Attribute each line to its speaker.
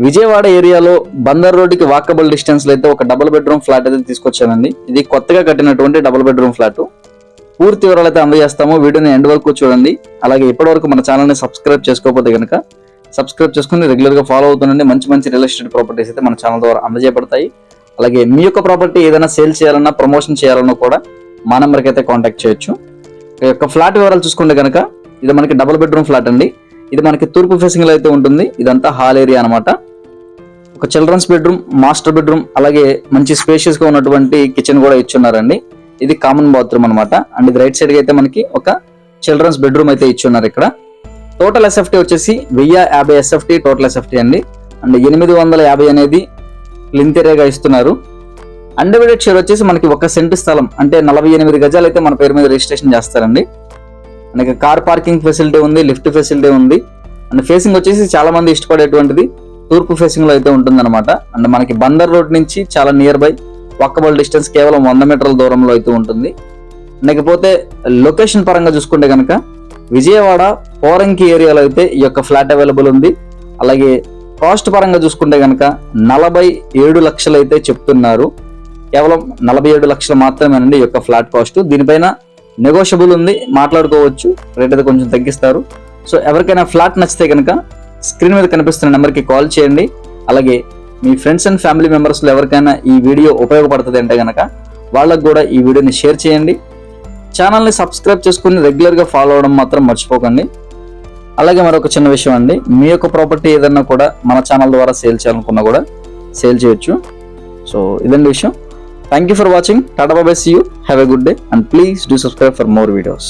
Speaker 1: విజయవాడ ఏరియాలో బందర్ రోడ్డుకి వాకబుల్ డిస్టెన్స్లో అయితే ఒక డబుల్ బెడ్రూమ్ ఫ్లాట్ అయితే తీసుకొచ్చానండి. ఇది కొత్తగా కట్టినటువంటి డబుల్ బెడ్రూమ్ ఫ్లాట్ పూర్తి వివరాలు అయితే అందజేస్తాము. వీడియోని ఎండ్ వరకు చూడండి. అలాగే ఇప్పటివరకు మన ఛానల్ని సబ్స్క్రైబ్ చేసుకోకపోతే కనుక సబ్స్క్రైబ్ చేసుకుని రెగ్యులర్గా ఫాలో అవుతుండండి. మంచి మంచి రియల్ ఎస్టేట్ ప్రాపర్టీస్ అయితే మన ఛానల్ ద్వారా అందజేయబడతాయి. అలాగే మీ యొక్క ప్రాపర్టీ ఏదైనా సేల్ చేయాలన్నా ప్రమోషన్ చేయాలన్నా కూడా మా నెంబర్కి అయితే కాంటాక్ట్ చేయొచ్చు. ఈ యొక్క ఫ్లాట్ వివరాలు చూసుకుంటే కనుక ఇది మనకి డబుల్ బెడ్రూమ్ ఫ్లాట్ అండి. ఇది మనకి తూర్పు ఫేసింగ్లో అయితే ఉంటుంది. ఇదంతా హాల్ ఏరియా అన్నమాట. ఒక చిల్డ్రన్స్ బెడ్రూమ్ మాస్టర్ బెడ్రూమ్ అలాగే మంచి స్పేషియస్గా ఉన్నటువంటి కిచెన్ కూడా ఇచ్చున్నారండి. ఇది కామన్ బాత్రూమ్ అన్నమాట. అండ్ ఇది రైట్ సైడ్ అయితే మనకి ఒక చిల్డ్రన్స్ బెడ్రూమ్ అయితే ఇచ్చున్నారు ఇక్కడ. టోటల్ ఎస్ఎఫ్టీ వచ్చేసి వెయ్యి యాభై ఎస్ఎఫ్టీ టోటల్ ఎస్ఎఫ్టీ అండి. అండ్ ఎనిమిది వందల యాభై అనేది లింతేరేగా ఇస్తున్నారు. అన్డివైడెడ్ షేర్ వచ్చేసి మనకి ఒక సెంటు స్థలం అంటే నలభై ఎనిమిది గజాలు అయితే మన పేరు మీద రిజిస్ట్రేషన్ చేస్తారండి. మనకి కార్ పార్కింగ్ ఫెసిలిటీ ఉంది లిఫ్ట్ ఫెసిలిటీ ఉంది. అండ్ ఫేసింగ్ వచ్చేసి చాలా మంది ఇష్టపడేటువంటిది తూర్పు ఫేసింగ్లో అయితే ఉంటుందన్నమాట. అండ్ మనకి బందర్ రోడ్ నుంచి చాలా నియర్ బై వాకబుల్ డిస్టెన్స్ కేవలం వంద మీటర్ల దూరంలో అయితే ఉంటుంది. లేకపోతే లొకేషన్ పరంగా చూసుకుంటే కనుక విజయవాడ పోరంకి ఏరియాలో అయితే ఈ యొక్క ఫ్లాట్ అవైలబుల్ ఉంది. అలాగే కాస్ట్ పరంగా చూసుకుంటే కనుక నలభై ఏడు లక్షలు అయితే చెప్తున్నారు. కేవలం నలభై ఏడు లక్షలు మాత్రమేనండి ఈ యొక్క ఫ్లాట్ కాస్ట్ దీనిపైన నెగోషియబుల్ ఉంది మాట్లాడుకోవచ్చు రేట్ అయితే కొంచెం తగ్గిస్తారు. సో ఎవరికైనా ఫ్లాట్ నచ్చితే కనుక స్క్రీన్ మీద కనిపిస్తున్న నెంబర్కి కాల్ చేయండి. అలాగే మీ ఫ్రెండ్స్ అండ్ ఫ్యామిలీ మెంబర్స్లో ఎవరికైనా ఈ వీడియో ఉపయోగపడుతుంది అంటే కనుక వాళ్ళకు కూడా ఈ వీడియోని షేర్ చేయండి. ఛానల్ని సబ్స్క్రైబ్ చేసుకుని రెగ్యులర్గా ఫాలో అవడం మాత్రం మర్చిపోకండి. అలాగే మరొక చిన్న విషయం అండి మీ యొక్క ప్రాపర్టీ ఏదన్నా కూడా మన ఛానల్ ద్వారా సేల్ చేయాలనుకున్నా కూడా సేల్ చేయొచ్చు. సో ఇదండి విషయం. Thank you for watching tata బాబాయ్ see you have a good day and please do subscribe for more videos